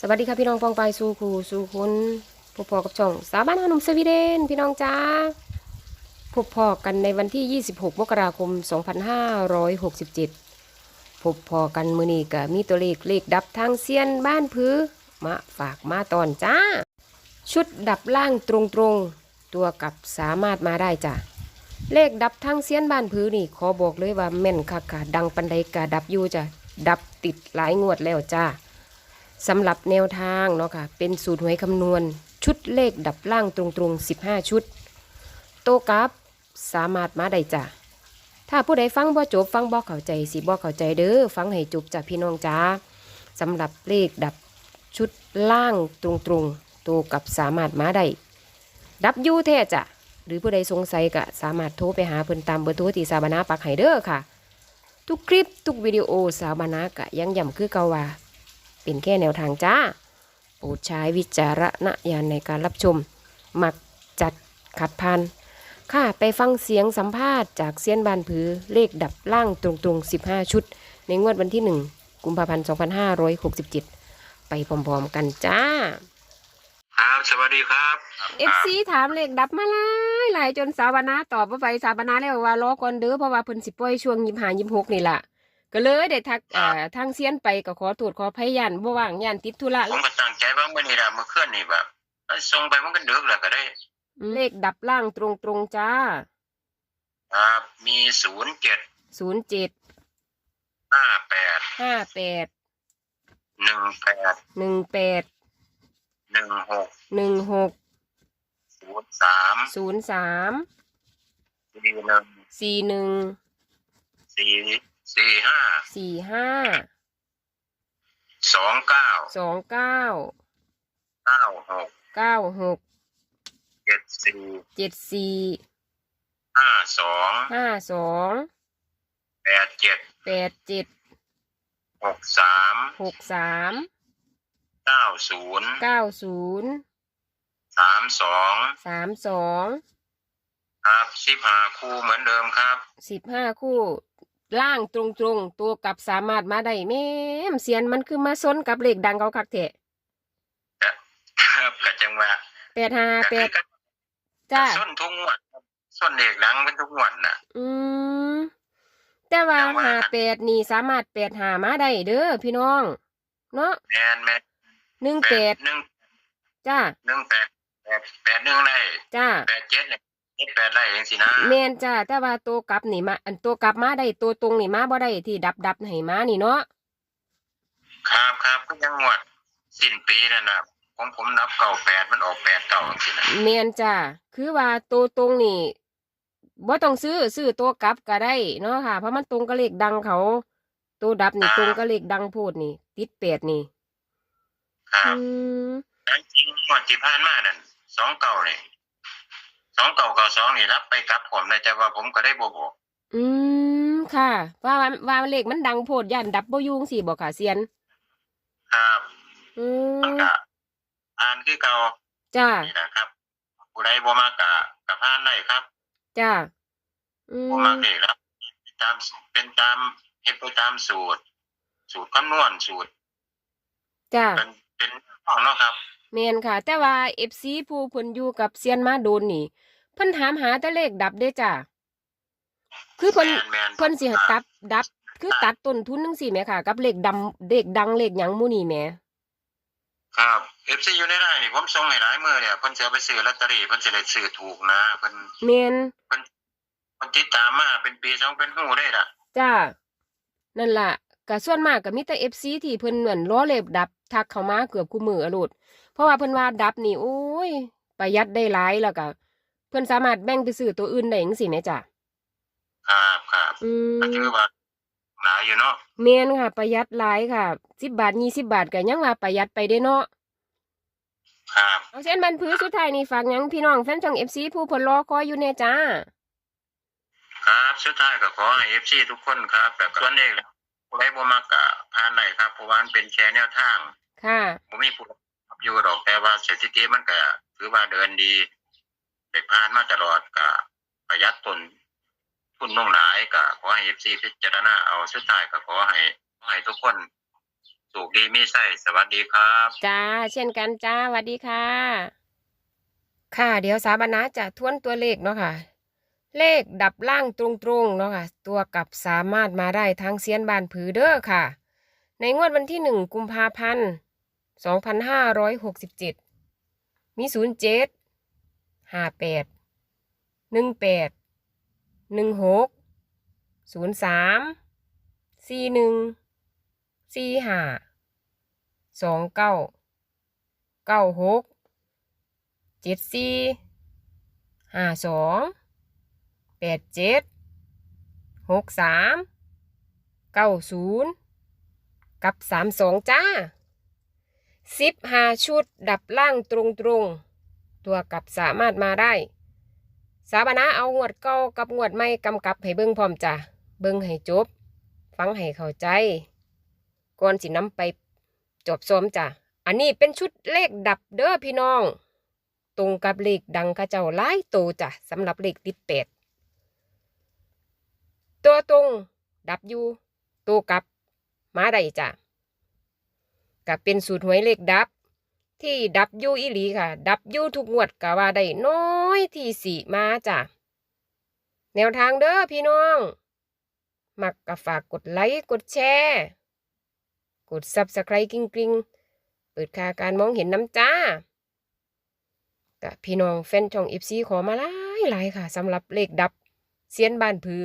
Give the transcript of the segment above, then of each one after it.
สวัสดีค่ะพี่น้องปองไปสู่ครูสู่คุณพบพอกับช่องสาวบ้านฮานุมสวีเดนพี่น้องจ้าพบพอกันในวันที่ 26 มกราคม 2567 พบพอกันมือนี้ก็มีตัวเลขเลขดับทางเซียนบ้านพื้มาฝากมาตอนจ้า ชุดดับล่างตรงๆตัวกับสามารถมาได้จ้ะเลขดับทางเซียนบ้านพื้นี่ขอบอกเลยว่าแม่นค่ะค่ะดังปันใดกะดับอยู่จ้ะดับติดหลายงวดแล้วจ้า สำหรับแนวทางเนาะค่ะ เป็นสูตรหวยคำนวณ ชุดเลขดับล่างตรงๆ 15 ชุด โตกราฟสามารถมาได้จ้ะ ถ้าผู้ใดฟังบ่จบฟังบ่เข้าใจสิบ่เข้าใจเด้อฟังให้จบจ้ะพี่น้องจ้าสำหรับเลขดับชุดล่างตรงๆ โตกับสามารถมาได้ดับยูแท้จ้ะ หรือผู้ใดสงสัยก็สามารถโทรไปหาเพิ่นตามเบอร์โทรที่สาบานาปักให้เด้อค่ะ ทุกคลิปทุกวิดีโอสาบานากะยังย้ำคือเก่าว่า เป็นแค่แนวทางจ้า โปรดใช้วิจารณญาณในการรับชมมักจัดขัดพัน ค่ะ ไปฟังเสียงสัมภาษณ์จากเซียนบานผือเลขดับล่างตรงๆ 15 ชุด ในงวดวันที่ 1 กุมภาพันธ์ 2567 ไปพร้อมๆกันจ้า ครับสวัสดีครับ FC ถามเลขดับมาหลายหลายจนสาวนาตอบว่าไปสาวนาแล้วว่ารอก่อนเด้อเพราะว่าเพิ่นสิปล่อยช่วงยิมหายิมหกนี่ล่ะ ก็เลยได้ทักเอ่อทางเซียนไปก็ขอโทษขอพยานบ่ว่างย่านติดธุระผมก็ตั้งใจว่าเมื่อนี้ละเมื่อคืนนี่แบบส่งไปมันก็ดึกแล้วก็ได้ เลขดับล่างตรงๆจ้าครับมีศูนย์เจ็ด07ห้าแปด58หนึ่งแปด18หนึ่งหก16ศูนย์สาม03สี่หนึ่ง41สี่ สี่ห้า45สองเก้า29เก้าหก96เจ็ดสี่74ห้าสอง52แปดเจ็ด87หกสาม63เก้าศูนย์90สามสอง32ครับสิบห้าคู่เหมือนเดิมครับ15คู่ ล่างตรงๆตัวกลับสามารถมาได้แม่มเสียนมันคือมาซนกับเลขดังเขาคักแท้ครับกะจังหวะแปดห้าแปดจ้าส้นทุกงวดครับส้นเด็กดังเป็นทุกงวดน่ะ อืมแต่ว่าแต่ว่า หาแปดนี่สามารถแปดหามาได้เด้อพี่น้อง เนาะแมนแมนหนึ่งแปดหนึ่งจ้าหนึ่งแปดแปดแปดหนึ่งได้จ้า แปดเจ็ดเนี่ย เจ็ดแปดได้เองสินะแม่นจ้าแต่ว่าตัวกลับนี่มา อันตัวกลับมาได้ตัวตรงนี่มาบ่ได้ที่ดับดับให้มานี่เนาะครับครับก็ยังงวดสิ้นปีนั่นนะผมผมนับเก่าแปดมันออกแปดเก่าสินะแม่นจ้าคือว่าตัวตรงนี่บ่ต้องซื้อซื้อตัวกลับก็ได้เนาะค่ะ เพราะมันตรงกับเลขดังเขา ตัวดับนี่ตรงกับเลขดังโพูดนี่ ติดแปดนี่ครับอืมแต่จริงงวดที่ผ่านมานั่นสองเก่าเลย สองเก่าเก่าสองนี่รับไปกลับผมเลยแต่ว่าผมก็ได้บบอกอืมค่ะว่าว่าว่าเลขมันดังโพดย่านดับบ่อยุงสิบอกค่ะเซียน ครับอืมันมก็อ่านคือเก่าจ้านี่นะครับ ผู้ใดบ่มากกะกับผ่านได้ครับจ้าอืผมมมักเด็กครับ ตามเป็นตามเฮ็ดไปตามสูตร สูตรคำนวณสูตรจ้าเป็นเป็นห้องเนาะครับ แม่นค่ะ แต่ว่า FC ผู้เพิ่นอยู่กับเซียนมาโดนนี่เพิ่นถามหาแต่เลขดับเด้จ้าคือเพิ่นแมนแมนเพิ่นสิให้ตัดดับ คือตัดต้นทุนจังซี่แหมค่ะ กับเลขดำเลขดังเลขหยังหมู่นี่แหมครับเอฟซีอยู่ในไร่นี่ผมส่งให้หลายมือเนี่ยเพิ่นสิเอาไปซื้อลอตเตอรี่เพิ่นสิได้ซื้อถูกนะเพิ่นแม่นเพิ่นติดตามมาเป็นปีสองเป็นหูได้ล่ะ จ้านั่นล่ะก็ส่วนมากก็มีแต่ FC ที่เพิ่นเหมือนล้อเล็บดับ ทักเข้ามาเกือบคู่มืออะโลดเพราะว่าเพิ่นว่าดับนี่โอ้ยประหยัดได้หลายแล้วก็เพิ่นสามารถแบ่งไปซื้อตัวอื่นได้จังซี่แหมจ้ะครับครับอืก็มถือว่าหลายอยู่เนาะแม่นค่ะประหยัดหลายค่ะ10บาท20บาทก็ยังว่าประหยัดไปได้เนาะครับเอาเช่นบันพื้สุดท้ายนี่ฝากหยังพี่น้องแฟนช่อง FC ผู้เพิ่นรอคอยอยู่แน่จ้า ครับสุดท้ายก็ขอให้เอฟซีทุกคนครับแบบส่วนเอกแล้ว ผู้ใดบ่มักกะผ่านได้ครับเพราะว่ามันเป็นแค่แนวทางค่ะผมมีผู้รับอยู่ดอกแต่ว่าสถิติมันก็ถือว่าเดินดีเด็กผ่านมาตลอดก็ประหยัดต้นทุนลงหลายก็ขอให้เอฟซีพิจารณาเอาสุดท้ายก็ขอให้ขอให้ทุกคนสุสุขดีมีไส้สวัสดีครับ จ้า เช่นกันจ้าสวัสดีค่ะ ค่ะ เดี๋ยวสาบานะจะทวนตัวเลขเนาะค่ะ เลขดับล่างตรงๆเนาะค่ะ ตัวกับสามารถมาได้ทั้งเซียนบานผือเด้อค่ะ ในงวดวันที่หนึ่งกุมภาพันธ์สองพันห้าร้อยหกสิบเจ็ดมีศูนย์เจ็ดห้าแปดหนึ่งแปดหนึ่งหกศูนย์สามซีหนึ่งซีห้าสองเก้าเก้าหกเจ็ดซีห้าสอง แปดเจ็ดหกสามเก้าศูนย์กับสามสองจ้าสิบห้าชุดดับล่างตรงตรงตัวกับสามารถมาได้ สาบานะเอางวดเก้ากับงวดไม่กำกับให้เบิ้งพร้อมจ้ะเบิ้งให้จบ ฟังให้เข้าใจก่อนสิน้ำไปจบซ้อมจ้ะอันนี้เป็นชุดเลขดับเด้อพี่น้อง ตรงกับเลขดังข้าเจ้าหลายโตวจ้ะสำหรับเลขติดแปด ตัวตรง ดับอยู่ตัวกลับ มาได้จ้ะกับเป็นสูตรหวยเลขดับ ที่ดับยูอีหลีค่ะ ดับยูทุกงวดก็ว่าได้น้อยที่สี่มาจ้ะแนวทางเด้อพี่น้อง มักก็ฝากกดไลค์กดแชร์กด Subscribe กริงกริงๆเปิดค่าการมองเห็นน้ำจ้ากะพี่น้องแฟนช่อง FC ขอมาหลายหลายค่ะสำหรับเลขดับเซียนบ้านผือ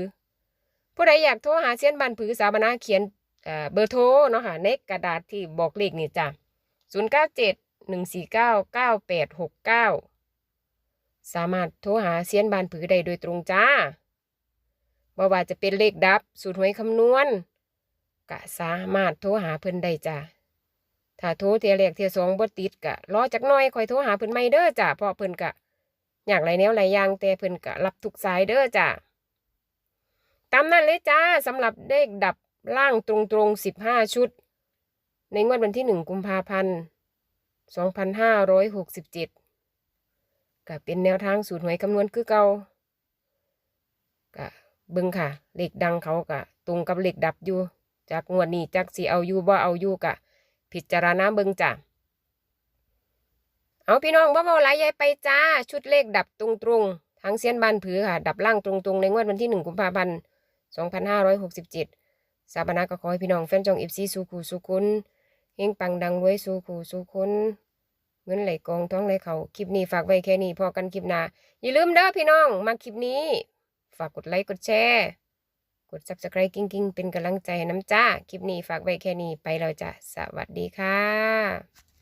ผู้ใดอยากโทรหาเซียนบ้านผือสาบานาเขียนเเบอร์โทรเนาะค่ะในกระดาษที่บอกเลขนี่จ้ะ0 9 7 1 4 9 9 8 6 9สามารถโทรหาเซียนบานผือได้โดยตรงจ้าบ่ว่าจะเป็นเลขดับ สูตรหวยคำนวณก็สามารถโทรหาเพิ่นได้จ้ะถ้าโทรเทียแรกเทียสองบ่ติดก็รอจักหน่อยคอยโทรหาเพิ่นใหม่เด้อจ้ะเพราะเพิ่นก็อยากหลายแนวหลายอย่างแต่เพิ่นก็รับทุกสายเด้อจ้ะ ตามนั้นเลยจ้าสำหรับเลขดับล่างตรงๆ15ชุด ในงวดวันที่1กุมภาพันธ์2567ก็เป็นแนวทางสูตรหวยคำนวณคือเก่าก็เบิ่งค่ะเลขดังเขาก็ตรงกับเลขดับอยู่ จากงวดนี้จากสิเอาอยู่บ่เอาอยู่กะพิจารณาเบิงจ้ะเอาพี่น้องบ่เว้าหลายยายไปจ้า ชุดเลขดับตรงๆทั้งเสียนบานผือค่ะ ดับล่างตรงๆในงวดวันที่1กุมภาพันธ์ 2567 สาบานาก็ขอให้พี่น้องแฟนจอง FC สู่คู่สู่คนเฮงปังดังไว้สู่คู่สู่คนเงินไหลกองท้องไหลเขาคลิปนี้ฝากไว้แค่นี้พอกันคลิปหน้าอย่าลืมเด้อพี่น้องมาคลิปนี้ ฝากกดไลค์กดแชร์กด subscribe กิ้งกิ้งๆเป็นกำลังใจให้น้ำจ้า คลิปนี้ฝากไว้แค่นี้ไปแล้วจ้ะสวัสดีค่ะ